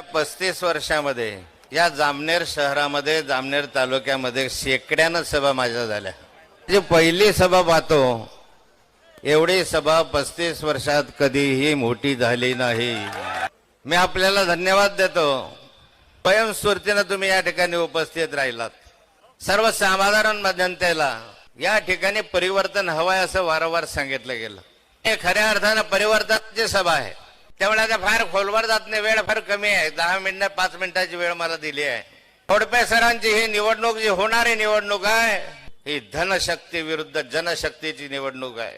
पस्तीस वर्षामध्ये या जामनेर शहरामध्ये जामनेर तालुक्यामध्ये शेकड्यानं सभा माझ्या झाल्या. जी पहिली सभा पाहतो एवढी सभा पस्तीस वर्षात कधीही मोठी झाली नाही. मी आपल्याला धन्यवाद देतो. स्वयंस्फूर्तीनं तुम्ही या ठिकाणी उपस्थित राहिलात. सर्वसाधारण जनतेला या ठिकाणी परिवर्तन हवंय असं वारंवार सांगितलं गेलं. हे खऱ्या अर्थानं परिवर्तनाची सभा आहे. त्यामुळे आता फार खोलवर जात नाही वेळ फार कमी आहे. दहा मिनिट पाच मिनिटाची वेळ मला दिली आहे. थोडप्या सरांची ही निवडणूक जी होणारी निवडणूक आहे ही धनशक्ती विरुद्ध जनशक्तीची निवडणूक आहे.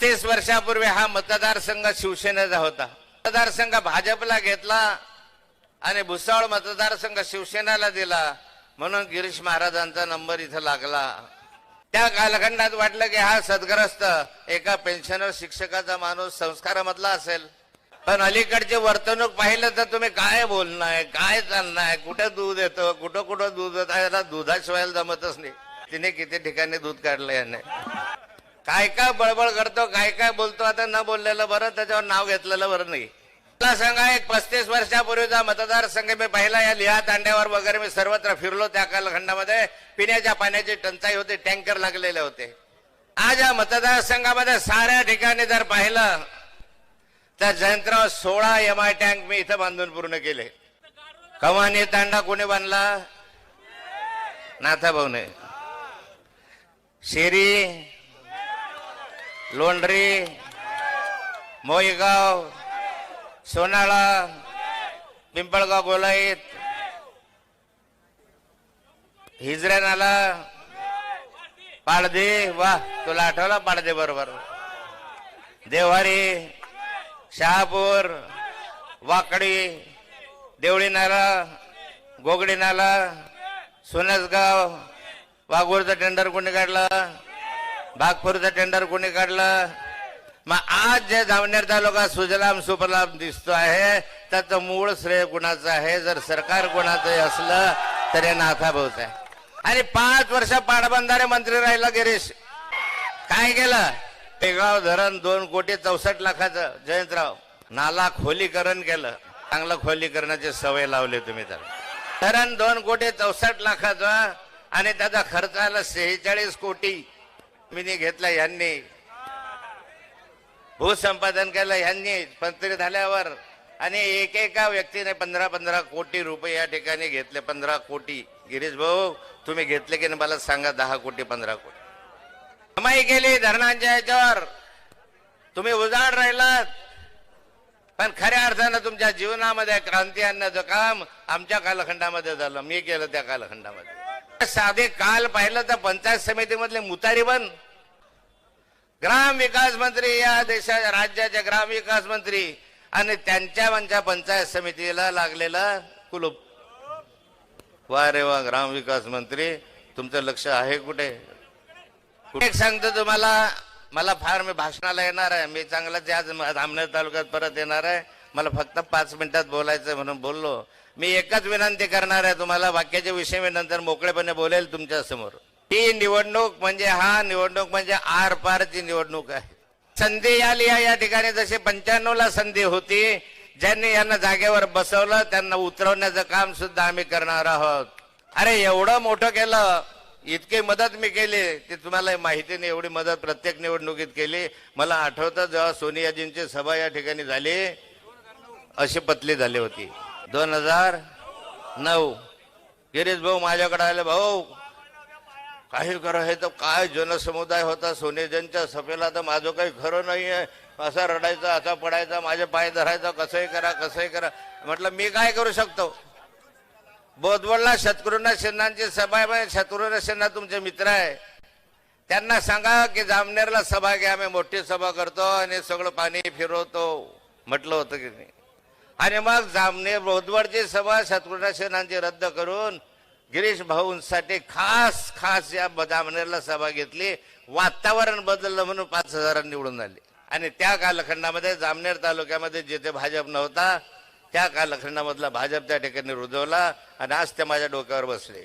तीस वर्षापूर्वी हा मतदारसंघ शिवसेनेचा होता. मतदारसंघ भाजपला घेतला आणि भुसावळ मतदारसंघ शिवसेनेला दिला. म्हणून गिरीश महाराजांचा नंबर इथं लागला. त्या कालखंडात वाटलं की हा सद्ग्रस्त एका पेन्शनर शिक्षकाचा माणूस संस्कारामधला असेल. पण अलीकडचे वर्तणूक पाहिलं तर तुम्ही काय बोलणार? काय चालणार? कुठे दूध येतं? कुठं कुठं दूध येतं? याला दुधाशिवाय जमतच नाही. तिने किती ठिकाणी दूध काढलं याने. काय काय बळबळ करतो काय काय बोलतो आता न बोललेलं बरं त्याच्यावर नाव घेतलेलं बरं नाही. मला सांगा एक पस्तीस वर्षापूर्वीचा मतदारसंघ मी पाहिला या लिहा तांड्यावर वगैरे मी सर्वत्र फिरलो त्या कालखंडामध्ये. पिण्याच्या पाण्याची टंचाई होती टँकर लागलेले होते. आज या मतदारसंघामध्ये साऱ्या ठिकाणी जर पाहिलं त्या जयंतराव सोळा एम आय टँक मी इथं बांधून पूर्ण केले. कमानी तांडा कोणी बांधला? नाथा भाऊने शेरी लोंढरी मोईगाव सोनाळा पिंपळगाव गोलाईत हिजऱ्या नाला पाडदे वा तुला आठवला पाडदे बरोबर? देवारी शहापूर वाकडी देवळी नाला गोगडी नाला सोनसगाव वाघूरचं टेंडर कोणी काढलं भागपूरचं टेंडर कोणी काढलं. मग आज जे जामनेर तालुका सुजलाम सुफलाम दिसतो आहे त्याचं मूळ श्रेय कुणाचं आहे? जर सरकार कोणाचंही असलं तर हे नाथाभाऊच आहे. आणि पाच वर्ष पाटबंधारे मंत्री राहिला गिरीश. काय केलं? पेगाव धरण दोन कोटी चौसष्ट लाखाचं. जयंतराव नाला खोलीकरण केलं. चांगलं खोलीकरणाची सवय लावली तुम्ही तर. धरण दोन कोटी चौसष्ट लाखाचा आणि त्याचा खर्च आला सेहेचाळीस कोटी. मी घेतला यांनी. भूसंपादन केलं यांनी मंत्री झाल्यावर. आणि एकेका व्यक्तीने पंधरा पंधरा कोटी रुपये या ठिकाणी घेतले पंधरा कोटी. गिरीश भाऊ तुम्ही घेतले की नाही मला सांगा दहा कोटी पंधरा कोटी. कमाई केली धरणांच्या याच्यावर. तुम्ही उजाड राहिलात. पण खऱ्या अर्थानं तुमच्या जीवनामध्ये क्रांती आणण्याचं काम आमच्या कालखंडामध्ये झालं. मी केलं त्या कालखंडामध्ये. साधे काल पाहिलं तर पंचायत समितीमधले मुतारी बन. ग्राम विकास मंत्री या देशाच्या राज्याचे ग्राम विकास मंत्री आणि त्यांच्या म्हणजे पंचायत समितीला लागलेला कुलूप. वा रे वा ग्राम विकास मंत्री तुमचं लक्ष आहे कुठे? एक सांगतो तुम्हाला मला फार मी भाषणाला येणार आहे. मी चांगलाच आज धामनेर तालुक्यात परत येणार आहे. मला फक्त पाच मिनिटात बोलायचं म्हणून बोललो. मी एकच विनंती करणार आहे तुम्हाला वाक्याच्या विषयी मी नंतर मोकळेपणे बोलेल तुमच्यासमोर. ही निवडणूक म्हणजे हा निवडणूक म्हणजे आर पारची निवडणूक आहे. संधी आली या ठिकाणी. जशी पंच्याण्णव ला संधी होती ज्यांनी यांना जागेवर बसवलं त्यांना उतरवण्याचं काम सुद्धा आम्ही करणार आहोत. अरे एवढं मोठं केलं. इतकी मदत मी केली ते तुम्हाला माहिती नाही एवढी मदत प्रत्येक निवडणुकीत केली. मला आठवतं जेव्हा सोनियाजींची सभा या ठिकाणी झाली अशी पतली झाली होती. दोन हजार नऊ. गिरीश भाऊ माझ्याकडे आले भाऊ काही खरं हे तर काय जनसमुदाय होता सोनेजनच्या सभेला तर माझं काही खरं नाही आहे असा रडायचा असा पडायचा माझे पाय धरायचा कसंही करा कसंही करा. म्हटलं मी काय करू शकतो? बोधवडला शत्रुघ्न सिन्हांची सभा आहे शत्रुघ्न सिन्हा तुमचे मित्र आहे. त्यांना सांगा की जामनेरला सभा घ्या आम्ही मोठी सभा करतो आणि सगळं पाणी फिरवतो म्हटलं होतं की नाही. आणि मग जामनेर बोधवडची सभा शत्रुघ्न सिन्हांची रद्द करून गिरीश भाऊंसाठी खास खास या जामनेरला सभा घेतली. वातावरण बदललं म्हणून पाच हजारांनी निवडून आले. आणि त्या कालखंडामध्ये जामनेर तालुक्यामध्ये जिथे भाजप नव्हता त्या कालखंडामधला भाजप त्या ठिकाणी रुजवला आणि आज ते माझ्या डोक्यावर बसले.